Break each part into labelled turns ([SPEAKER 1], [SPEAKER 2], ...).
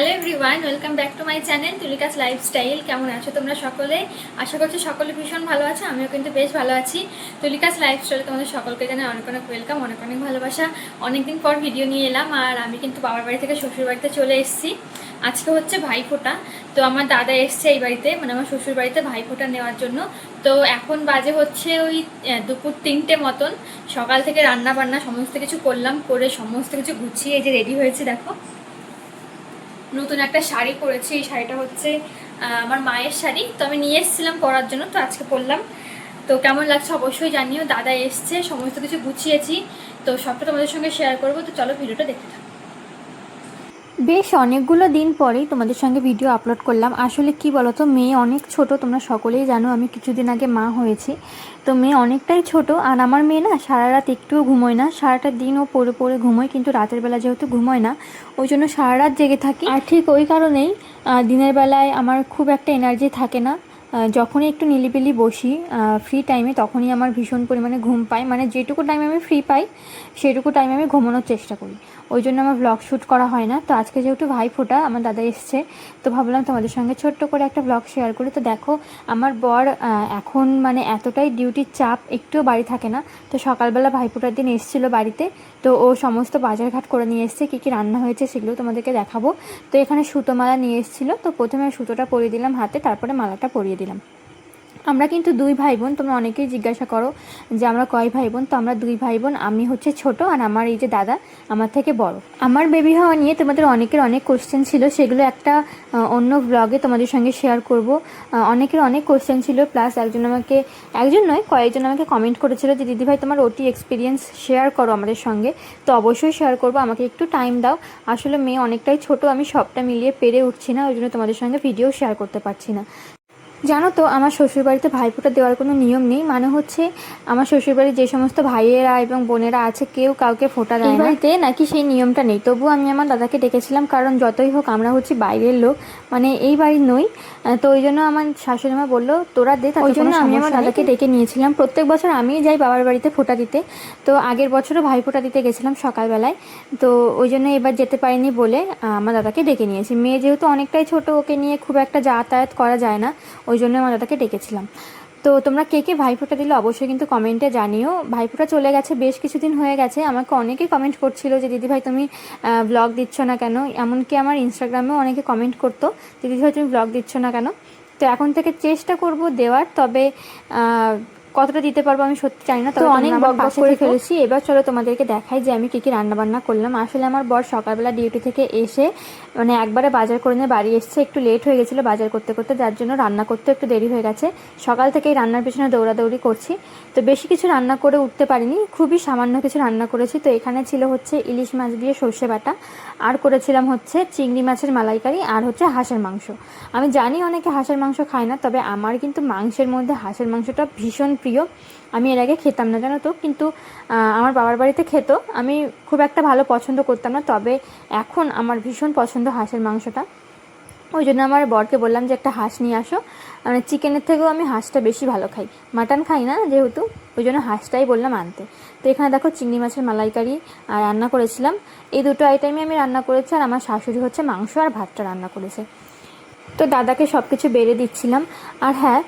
[SPEAKER 1] Hello everyone welcome back to my channel Tulika's lifestyle কেমন আছো তোমরা সকলে? আশা করছি সকলে ভীষণ ভালো আছো, আমিও কিন্তু বেশ ভালো আছি। তুলিকাস লাইফস্টাইল তোমাদের সকলকে জানাই অনেক অনেক ওয়েলকাম অনেক অনেক ভালোবাসা। অনেকদিন পর ভিডিও নিয়ে এলাম, আর আমি কিন্তু বাবার বাড়ি থেকে শ্বশুর বাড়িতে চলে এসেছি। আজকে হচ্ছে ভাইফোঁটা। তো আমার দাদা এসছে এই বাড়িতে মানে আমার শ্বশুর বাড়িতে ভাইফোঁটা নেওয়ার জন্য। তো এখন বাজে হচ্ছে ওই দুপুর তিনটে মতন। সকাল থেকে রান্না বান্না সমস্ত কিছু করলাম, করে সমস্ত কিছু গুছিয়ে এই যে রেডি হয়েছে, দেখো। নতুন একটা শাড়ি পরেছি। এই শাড়িটা হচ্ছে আমার মায়ের শাড়ি। তো আমি নিয়ে এসেছিলাম পরার জন্য, তো আজকে পরলাম। তো কেমন লাগছে অবশ্যই জানিও। দাদা এসছে, সমস্ত কিছু গুছিয়েছি। তো সবটা তোমাদের সঙ্গে শেয়ার করব। তো চলো, ভিডিওটা দেখতে থাকো।
[SPEAKER 2] বেশ অনেকগুলো দিন পরেই তোমাদের সঙ্গে ভিডিও আপলোড করলাম। আসলে কি তো মেয়ে অনেক ছোট, তোমরা সকলেই জানো আমি কিছুদিন আগে মা হয়েছি। তো মেয়ে অনেকটাই ছোট আর আমার মেয়ে না সারা রাত একটুও ঘুমোয় না। সারাটা দিনও পড়ে পরে ঘুমোয়, কিন্তু রাতের বেলা যেহেতু ঘুমোয় না, ওই জন্য সারা রাত জেগে থাকি। আর ঠিক ওই কারণেই দিনের বেলায় আমার খুব একটা এনার্জি থাকে না। যখনই একটু নিলিবিলি বসি ফ্রি টাইমে তখনই আমার ভীষণ পরিমাণে ঘুম পায়। মানে যেটুকু টাইম আমি ফ্রি পাই, সেটুকু টাইমে আমি ঘুমানোর চেষ্টা করি। ওই জন্য আমার ব্লগ শ্যুট করা হয় না। তো আজকে যেহেতু ভাই ফোটা, আমার দাদা এসছে, তো ভাবলাম তোমাদের সঙ্গে ছোট্ট করে একটা ব্লগ শেয়ার করি। তো দেখো, আমার বর এখন মানে এতটাই ডিউটির চাপ, একটুও বাড়ি থাকে না। তো সকালবেলা ভাইফোঁটার দিন এসেছিল বাড়িতে। তো ও সমস্ত বাজারঘাট করে নিয়ে এসছে, কী কী রান্না হয়েছে সেগুলো তোমাদেরকে দেখাবো। তো এখানে সুতো মালা নিয়ে এসেছিল। তো প্রথমে সুতোটা পরিয়ে দিলাম হাতে, তারপরে মালাটা পরিয়ে দিলাম। আমরা কিন্তু দুই ভাই বোন তোমরা অনেকেই জিজ্ঞাসা করো যে আমরা কয় ভাই বোন তো আমরা দুই ভাই বোন আমি হচ্ছে ছোট আর আমার এই যে দাদা, আমার থেকে বড়। আমার বেবি হওয়া নিয়ে তোমাদের অনেকের অনেক কোশ্চেন ছিল, সেগুলো একটা অন্য ব্লগে তোমাদের সঙ্গে শেয়ার করব। অনেকের অনেক কোশ্চেন ছিল প্লাস একজন আমাকে, একজন নয়, কয়েকজন আমাকে কমেন্ট করেছিল যে, দিদিভাই, তোমার ওটি এক্সপিরিয়েন্স শেয়ার করো আমাদের সঙ্গে। তো অবশ্যই শেয়ার করব, আমাকে একটু টাইম দাও। আসলে মেয়ে অনেকটাই ছোট, আমি সবটা মিলিয়ে পেরে উঠছি না, ওই জন্য তোমাদের সঙ্গে ভিডিও শেয়ার করতে পারছি না। জানো তো আমার শ্বশুরবাড়িতে ভাইফোঁটা দেওয়ার কোনো নিয়ম নেই। মানে হচ্ছে আমার শ্বশুরবাড়ির যে সমস্ত ভাইয়েরা এবং বোনেরা আছে কেউ কাউকে ফোঁটা দেয় বাড়িতে নাকি সেই নিয়মটা নেই। তবুও আমি আমার দাদাকে ডেকেছিলাম কারণ যতই হোক আমরা হচ্ছি বাইরের লোক মানে এই বাড়ির নই। তো ওই জন্য আমার শাশুড়ি মা বলল তোরা দে ওই জন্য আমি আমার দাদাকে ডেকে নিয়েছিলাম। প্রত্যেক বছর আমিই যাই বাবার বাড়িতে ফোঁটা দিতে। তো আগের বছরও ভাই ফোঁটা দিতে গেছিলাম সকালবেলায়। তো ওই জন্য এবার যেতে পারিনি বলে আমার দাদাকে ডেকে নিয়েছি। মেয়ে যেহেতু অনেকটাই ছোট ওকে নিয়ে খুব একটা যাতায়াত করা যায় না। ওই জন্য আমার দাদাকে ডেকেছিলাম। তো তোমরা কে কে ভাইফোঁটা দিলে অবশ্যই কিন্তু কমেন্টে জানিও। ভাইফোঁটা চলে গেছে, বেশ কিছুদিন হয়ে গেছে। আমাকে অনেকেই কমেন্ট করছিল যে দিদিভাই তুমি ব্লগ দিচ্ছ না কেন? এমনকি আমার ইনস্টাগ্রামেও অনেকে কমেন্ট করতো যে দিদিভাই তুমি ব্লগ দিচ্ছ না কেন? তো এখন থেকে চেষ্টা করব দেওয়ার, তবে কতটা দিতে পারব আমি সত্যি জানি না তো অনেক বক বক করে ফেলেছি। এবার চলো তোমাদেরকে দেখাই যে আমি কী কী রান্না বান্না করলাম। আসলে আমার বর সকালবেলা ডিউটি থেকে এসে মানে একবারে বাজার করে নিয়ে বাড়ি এসছে। একটু লেট হয়ে গেছিল বাজার করতে করতে যার জন্য রান্না করতে একটু দেরি হয়ে গেছে। সকাল থেকেই রান্নার পেছনে দৌড়াদৌড়ি করছি। তো বেশি কিছু রান্না করে উঠতে পারিনি খুবই সামান্য কিছু রান্না করেছি। তো এখানে ছিল হচ্ছে ইলিশ মাছ দিয়ে সর্ষে বাটা আর করেছিলাম হচ্ছে চিংড়ি মাছের মালাইকারি আর হচ্ছে হাঁসের মাংস। আমি জানি অনেকে হাঁসের মাংস খায় না তবে আমার কিন্তু মাংসের মধ্যে হাঁসের মাংসটা ভীষণ প্রিয়। আমি এর আগে খেতাম না, জানো তো? কিন্তু আমার বাবার বাড়িতে খেত। আমি খুব একটা ভালো পছন্দ করতাম না, তবে এখন আমার ভীষণ পছন্দ হাঁসের মাংসটা। ওই জন্য আমার বরকে বললাম যে, একটা হাঁস নিয়ে আসো। মানে চিকেনের থেকেও আমি হাঁসটা বেশি ভালো খাই। মাটন খাই না যেহেতু, ওই জন্য হাঁসটাই বললাম আনতে। তো এখানে দেখো চিংড়ি মাছের মালাইকারি আর রান্না করেছিলাম। এই দুটো আইটেমই আমি রান্না করেছি, আর আমার শাশুড়ি হচ্ছে মাংস আর ভাতটা রান্না করেছে। তো দাদাকে সব কিছু বেড়ে দিচ্ছিলাম। আর হ্যাঁ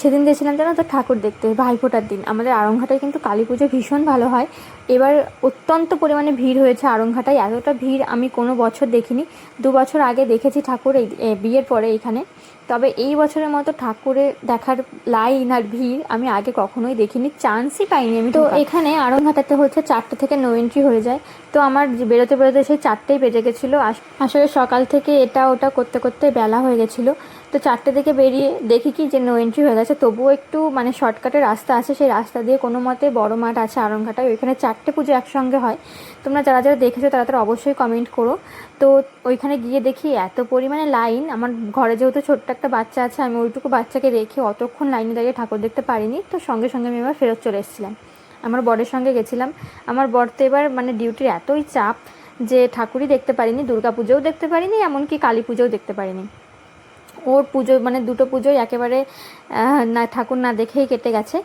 [SPEAKER 2] সেদিন গেছিলাম জানো তো ঠাকুর দেখতে, ভাইফোঁটার দিন। আমাদের আড়ংঘাটায় কিন্তু কালী পুজো ভীষণ ভালো হয়। এবার অত্যন্ত পরিমাণে ভিড় হয়েছে আড়ংঘাটায়। এতটা ভিড় আমি কোনো বছর দেখিনি। দু বছর আগে দেখেছি ঠাকুর এই বিয়ের পরে এখানে। তবে এই বছরের মতো ঠাকুরে দেখার লাইন আর ভিড় আমি আগে কখনোই দেখিনি চান্সই পাইনি আমি তো এখানে আড়ংঘাটাতে হচ্ছে চারটে থেকে নো এন্ট্রি হয়ে যায়। তো আমার যে বেরোতে বেরোতে সেই চারটেই বেজে গেছিল। আস- আসলে সকাল থেকে এটা ওটা করতে করতে বেলা হয়ে গেছিল। তো চারটে থেকে বেরিয়ে দেখি কি যে নো এন্ট্রি হয়ে গেছে। তবুও একটু মানে শর্টকাটের রাস্তা আছে, সেই রাস্তা দিয়ে কোনো মতে বড় মাঠ আছে আরংঘাটায়। ওইখানে চারটে পুজো একসঙ্গে হয়। তোমরা যারা যারা দেখেছ তারা তারা অবশ্যই কমেন্ট করো। তো ওইখানে গিয়ে দেখি এত পরিমাণে লাইন আমার ঘরে যেহেতু ছোট্ট একটা বাচ্চা আছে, আমি ওইটুকু বাচ্চাকে রেখে অতক্ষণ লাইনে দাঁড়িয়ে ঠাকুর দেখতে পারিনি। তো সঙ্গে সঙ্গে আমি এবার ফেরত চলে এসেছিলাম। আমার বরের সঙ্গে গেছিলাম। আমার বর তো এবার মানে ডিউটির এতই চাপ যে ঠাকুরই দেখতে পারিনি দুর্গা পুজোও দেখতে পারিনি, এমনকি কালী পুজোও দেখতে পারিনি। ওর পুজো মানে দুটো পুজোই একেবারে না, ঠাকুর না দেখেই কেটে গেছে।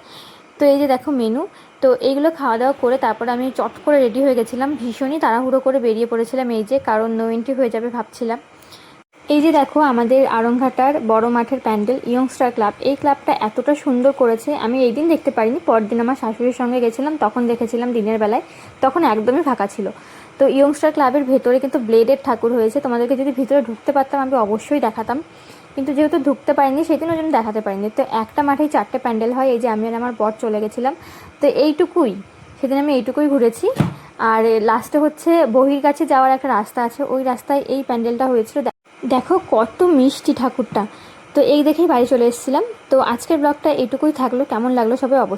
[SPEAKER 2] তো এই যে দেখো মেনু, তো এইগুলো খাওয়া দাওয়া করে তারপরে আমি চট করে রেডি হয়ে গেছিলাম। ভীষণই তাড়াহুড়ো করে বেরিয়ে পড়েছিলাম এই যে, কারণ নো এন্ট্রি হয়ে যাবে ভাবছিলাম। এই যে দেখো আমাদের আরংঘাটার বড় মাঠের প্যান্ডেল ইয়ংস্টার ক্লাব এই ক্লাবটা এতটা সুন্দর করেছে, আমি এই দিন দেখতে পারিনি। পরদিন আমার শাশুড়ির সঙ্গে গেছিলাম, তখন দেখেছিলাম দিনের বেলায়, তখন একদমই ফাঁকা ছিল। তো ইয়ংস্টার ক্লাবের ভেতরে কিন্তু ব্লেডের ঠাকুর হয়েছে, তোমাদেরকে যদি ভিতরে ঢুকতে পারতাম আমি অবশ্যই দেখাতাম। কিন্তু যেহেতু ঢুকতে পারিনি, সেদিন ওই জন্য দেখাতে পারিনি। তো একটা মাঠেই চারটে প্যান্ডেল হয়, এই যে আমি আর আমার বর চলে গেছিলাম। তো এইটুকুই, সেদিন আমি এইটুকুই ঘুরেছি। আর লাস্টে হচ্ছে বহির কাছে যাওয়ার একটা রাস্তা আছে, ওই রাস্তায় এই প্যান্ডেলটা হয়েছিল। দেখো কত মিষ্টি ঠাকুরটা। তো এই দেখেই বাড়ি চলে এসেছিলাম। তো আজকের ব্লগটা এইটুকুই থাকল, কেমন লাগল সবাই অবশ্যই